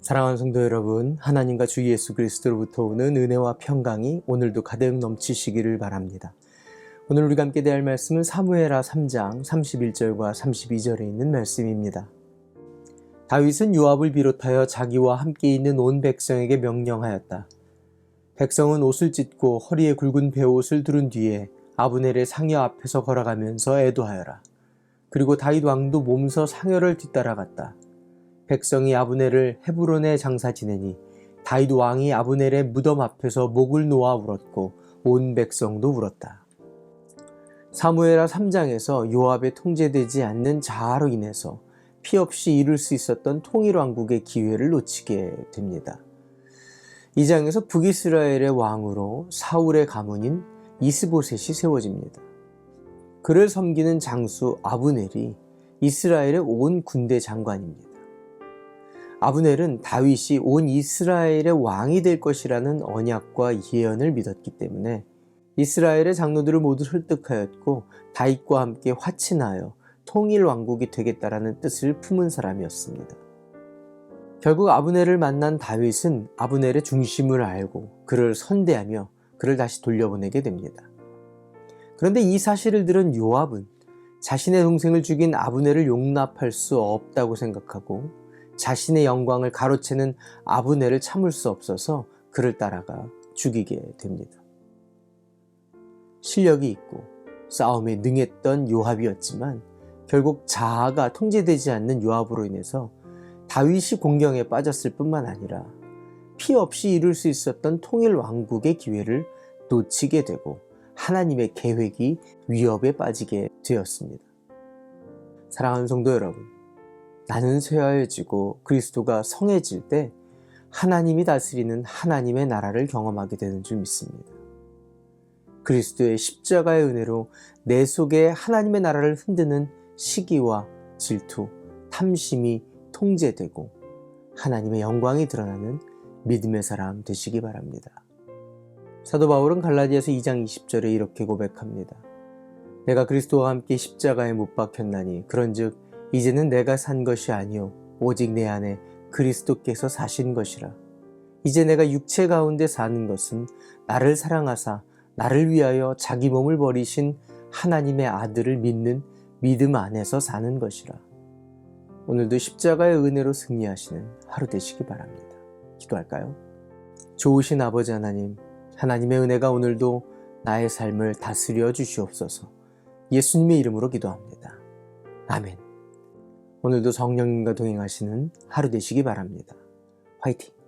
사랑하는 성도 여러분, 하나님과 주 예수 그리스도로부터 오는 은혜와 평강이 오늘도 가득 넘치시기를 바랍니다. 오늘 우리가 함께 대할 말씀은 사무엘하 3장 31절과 32절에 있는 말씀입니다. 다윗은 요압을 비롯하여 자기와 함께 있는 온 백성에게 명령하였다. 백성은 옷을 찢고 허리에 굵은 베옷을 두른 뒤에 아브넬의 상여 앞에서 걸어가면서 애도하여라. 그리고 다윗 왕도 몸서 상여를 뒤따라갔다. 백성이 아브넬을 헤브론에 장사 지내니 다윗 왕이 아브넬의 무덤 앞에서 목을 놓아 울었고 온 백성도 울었다. 사무엘하 3장에서 요압에 통제되지 않는 자아로 인해서 피 없이 이룰 수 있었던 통일 왕국의 기회를 놓치게 됩니다. 이 장에서 북이스라엘의 왕으로 사울의 가문인 이스보셋이 세워집니다. 그를 섬기는 장수 아브넬이 이스라엘의 온 군대 장관입니다. 아브넬은 다윗이 온 이스라엘의 왕이 될 것이라는 언약과 예언을 믿었기 때문에 이스라엘의 장로들을 모두 설득하였고 다윗과 함께 화친하여 통일 왕국이 되겠다라는 뜻을 품은 사람이었습니다. 결국 아브넬을 만난 다윗은 아브넬의 중심을 알고 그를 선대하며 그를 다시 돌려보내게 됩니다. 그런데 이 사실을 들은 요압은 자신의 동생을 죽인 아브넬을 용납할 수 없다고 생각하고 자신의 영광을 가로채는 아브넬을 참을 수 없어서 그를 따라가 죽이게 됩니다. 실력이 있고 싸움에 능했던 요압이었지만 결국 자아가 통제되지 않는 요압으로 인해서 다윗이 공경에 빠졌을 뿐만 아니라 피 없이 이룰 수 있었던 통일 왕국의 기회를 놓치게 되고 하나님의 계획이 위협에 빠지게 되었습니다. 사랑하는 성도 여러분, 나는 쇠하여지고 그리스도가 성해질 때 하나님이 다스리는 하나님의 나라를 경험하게 되는 줄 믿습니다. 그리스도의 십자가의 은혜로 내 속에 하나님의 나라를 흔드는 시기와 질투, 탐심이 통제되고 하나님의 영광이 드러나는 믿음의 사람 되시기 바랍니다. 사도 바울은 갈라디아서 2장 20절에 이렇게 고백합니다. 내가 그리스도와 함께 십자가에 못 박혔나니 그런즉 이제는 내가 산 것이 아니요 오직 내 안에 그리스도께서 사신 것이라. 이제 내가 육체 가운데 사는 것은 나를 사랑하사 나를 위하여 자기 몸을 버리신 하나님의 아들을 믿는 믿음 안에서 사는 것이라. 오늘도 십자가의 은혜로 승리하시는 하루 되시기 바랍니다. 기도할까요? 좋으신 아버지 하나님, 하나님의 은혜가 오늘도 나의 삶을 다스려 주시옵소서. 예수님의 이름으로 기도합니다. 아멘. 오늘도 성령님과 동행하시는 하루 되시기 바랍니다. 화이팅!